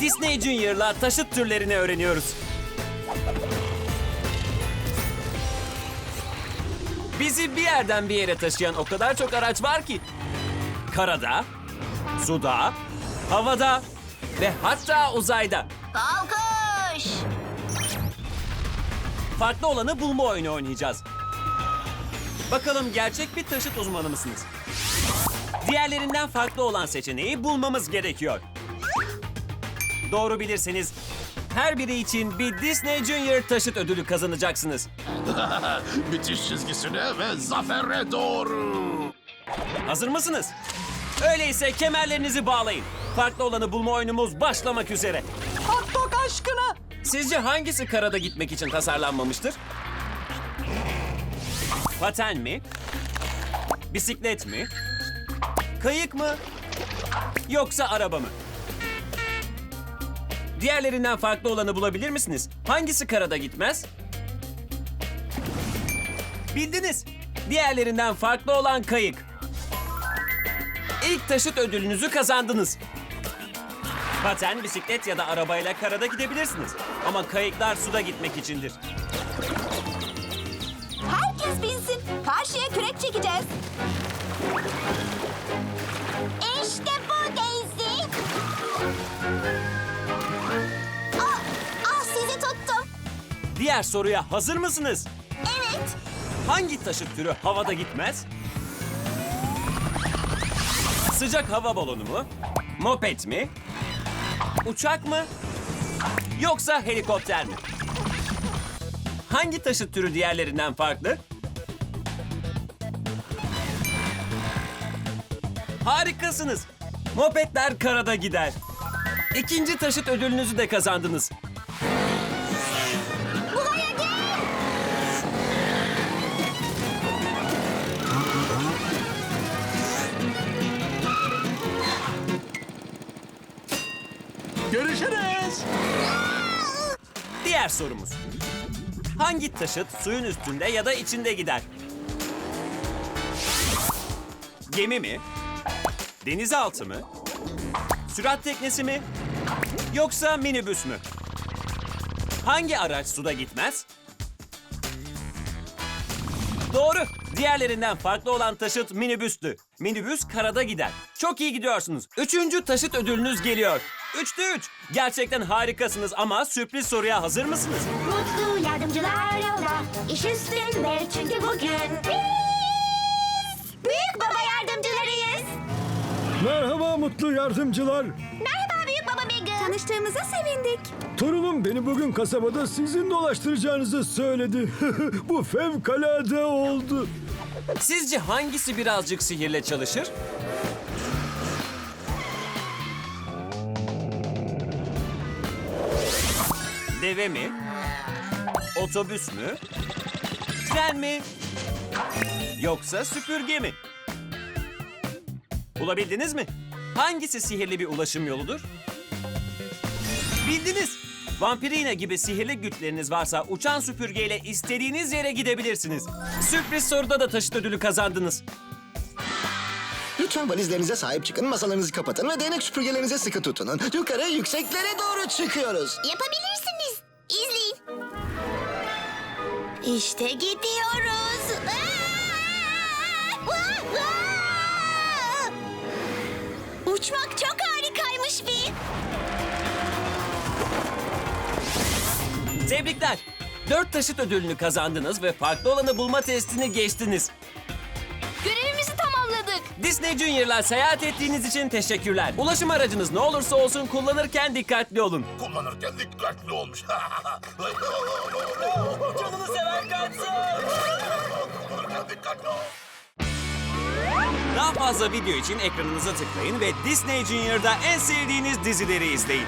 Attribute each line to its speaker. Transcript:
Speaker 1: Disney Junior'la taşıt türlerini öğreniyoruz. Bizi bir yerden bir yere taşıyan o kadar çok araç var ki. Karada, suda, havada ve hatta uzayda.
Speaker 2: Kalkış.
Speaker 1: Farklı olanı bulma oyunu oynayacağız. Bakalım gerçek bir taşıt uzmanı mısınız? Diğerlerinden farklı olan seçeneği bulmamız gerekiyor. Doğru bilirseniz her biri için bir Disney Junior taşıt ödülü kazanacaksınız.
Speaker 3: Bitiş çizgisine ve zafere doğru.
Speaker 1: Hazır mısınız? Öyleyse kemerlerinizi bağlayın. Farklı olanı bulma oyunumuz başlamak üzere.
Speaker 4: Hot dog aşkına.
Speaker 1: Sizce hangisi karada gitmek için tasarlanmamıştır? Paten mi? Bisiklet mi? Kayık mı? Yoksa araba mı? Diğerlerinden farklı olanı bulabilir misiniz? Hangisi karada gitmez? Bildiniz. Diğerlerinden farklı olan kayık. İlk taşıt ödülünüzü kazandınız. Paten, bisiklet ya da arabayla karada gidebilirsiniz. Ama kayıklar suda gitmek içindir.
Speaker 2: Herkes binsin. Karşıya kürek çekeceğiz.
Speaker 1: Diğer soruya hazır mısınız?
Speaker 2: Evet.
Speaker 1: Hangi taşıt türü havada gitmez? Sıcak hava balonu mu? Moped mi? Uçak mı? Yoksa helikopter mi? Hangi taşıt türü diğerlerinden farklı? Harikasınız. Mopedler karada gider. İkinci taşıt ödülünüzü de kazandınız.
Speaker 3: Görüşürüz.
Speaker 1: Diğer sorumuz. Hangi taşıt suyun üstünde ya da içinde gider? Gemi mi? Denizaltı mı? Sürat teknesi mi? Yoksa minibüs mü? Hangi araç suda gitmez? Doğru. Diğerlerinden farklı olan taşıt minibüstü. Minibüs karada gider. Çok iyi gidiyorsunuz. Üçüncü taşıt ödülünüz geliyor. Üçte üç. Gerçekten harikasınız ama sürpriz soruya hazır mısınız?
Speaker 2: Mutlu yardımcılar yolda. İş üstünde çünkü bugün biz büyük baba yardımcılarıyız.
Speaker 5: Merhaba mutlu yardımcılar.
Speaker 2: Merhaba Biggle. Tanıştığımıza sevindik.
Speaker 5: Torunum beni bugün kasabada sizin dolaştıracağınızı söyledi. Bu fevkalade oldu.
Speaker 1: Sizce hangisi birazcık sihirle çalışır? Deve mi? Otobüs mü? Tren mi? Yoksa süpürge mi? Bulabildiniz mi? Hangisi sihirli bir ulaşım yoludur? Bildiniz. Vampirina gibi sihirli güçleriniz varsa uçan süpürgeyle istediğiniz yere gidebilirsiniz. Sürpriz soruda da taşıt ödülü kazandınız.
Speaker 6: Lütfen valizlerinize sahip çıkın, masalarınızı kapatın ve değnek süpürgelerinize sıkı tutunun. Yukarı yükseklere doğru çıkıyoruz.
Speaker 2: Yapabilirsiniz. İzleyin. İşte gidiyoruz. Aa! Aa! Aa! Uçmak çok harikaymış bir.
Speaker 1: Tebrikler. Dört taşıt ödülünü kazandınız ve farklı olanı bulma testini geçtiniz.
Speaker 2: Görevimizi tamamladık.
Speaker 1: Disney Junior'la seyahat ettiğiniz için teşekkürler. Ulaşım aracınız ne olursa olsun kullanırken dikkatli olun.
Speaker 3: Kullanırken dikkatli olmuş.
Speaker 1: Canını seven kaçsın.
Speaker 3: Kullanırken dikkatli ol.
Speaker 1: Daha fazla video için ekranınıza tıklayın ve Disney Junior'da en sevdiğiniz dizileri izleyin.